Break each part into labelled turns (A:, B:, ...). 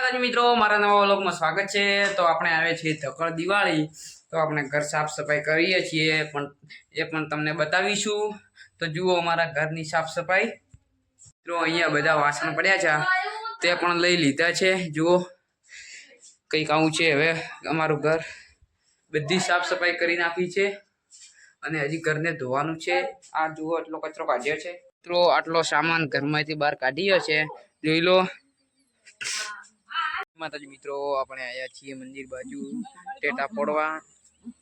A: માતાજી મિત્રો, મારા નવા વ્લોગમાં સ્વાગત છે. તો આપણે આવે છે ધકડ દિવાળી. તો આપણે ઘર સાફ સફાઈ કરીએ છીએ, પણ એ પણ તમને બતાવીશું. તો જુઓ અમારા ઘરની સાફ સફાઈ. મિત્રો, અહીંયા બધા વાસણ પડ્યા છે. તે પણ લઈ લીધા છે. જુઓ, કંઈક આવું છે હવે અમારું ઘર. બધી સાફ સફાઈ કરી નાખી છે. અને હજી ઘરને ધોવાનું છે. આ જુઓ, એટલો કચરો કાઢ્યો છે. મિત્રો, આટલો સામાન ઘરમાંથી બહાર કાઢ્યો છે. જોઈ લો માતાજી મિત્રો, આપણે આવ્યા છીએ મંદિર બાજુ, ટેટા પડવા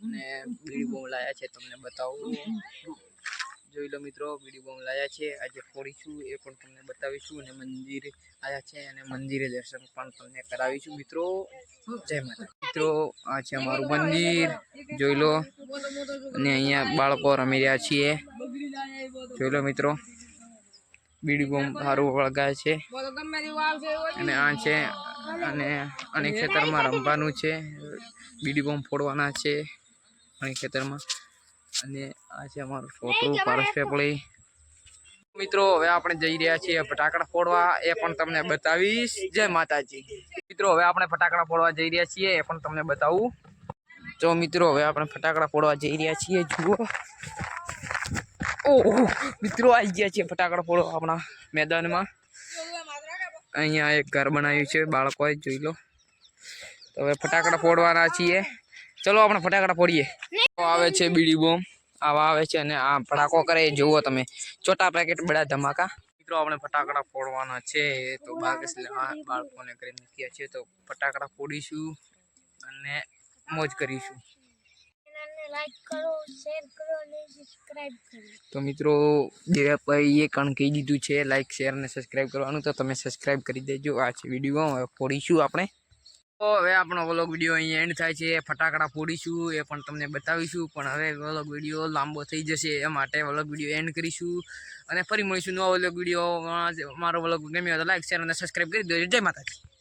A: અને બીડી બોમ લાયા છે, તમને બતાવું. જોઈ લો મિત્રો, બીડી બોમ લાયા છે. આજે ફોડીશું, એ પણ તમને બતાવીશું. અને મંદિર આવ્યા છે, અને મંદિરે દર્શન પણ તમને કરાવીશું મિત્રો. જય માતા મિત્રો, આ છે અમારું મંદિર. જોઈ લો. અને અહીંયા બાળકો રમી રહ્યા છીએ. જોઈ લો મિત્રો. બીડી બોમ સારું વળગાય છે. અને આ છે અને અનેક ખેતરમાં રમવાનું છે. બીડી બોમ્બ ફોડવાના છે અનેક ખેતરમાં. અને આ છે અમારું છોકરું પારસ પેપળી. મિત્રો હવે આપણે જઈ રહ્યા છીએ ફટાકડા ફોડવા. એ પણ તમને બતાવીશ. જય માતાજી. મિત્રો હવે આપણે ફટાકડા ફોડવા જઈ રહ્યા છીએ. એ પણ તમને બતાવું. જો મિત્રો હવે આપણે ફટાકડા ફોડવા જઈ રહ્યા છીએ. જુઓ. ઓહો મિત્રો આવી ગયા છીએ ફટાકડા ફોડવા આપણા મેદાનમાં. અહીંયા એક ઘર બનાવ્યું છે, બાળકોએ જોઈ લો. તો હવે ફટાકડા ફોડવાના છીએ. ચલો આપણે ફટાકડા ફોડીએ. આવે છે બીડી બોમ્બ. આવા આવે છે અને આ ફટાકો કરે એ જુઓ તમે. ચોટા પેકેટ બધા ધમાકા. મિત્રો, આપણે ફટાકડા ફોડવાના છે. તો બાળકોને કરી મૂક્યા છે. તો ફટાકડા ફોડીશું અને મોજ કરીશું.
B: લાઈક કરો શેર કરો અને સબસ્ક્રાઇબ કરો.
A: તો મિત્રો, દેવાભાઈએ કણ કહી દીધું છે લાઈક શેર અને સબસ્ક્રાઈબ કરવાનું. તો તમે સબસ્ક્રાઈબ કરી દેજો આ છે વીડિયો હવે ફોડીશું આપણે. તો હવે આપણો વ્લોગ વીડિયો અહીંયા એન્ડ થાય છે. ફટાકડા ફોડીશું, એ પણ તમને બતાવીશું. પણ હવે વ્લોગ વીડિયો લાંબો થઈ જશે, એ માટે વ્લોગ વીડિયો એન્ડ કરીશું. અને ફરી મળીશું નવા વ્લોગ વીડિયો મારો વ્લોગ ગમ્યો તો લાઈક શેર અને સબસ્ક્રાઈબ કરી દેજો. જય માતાજી.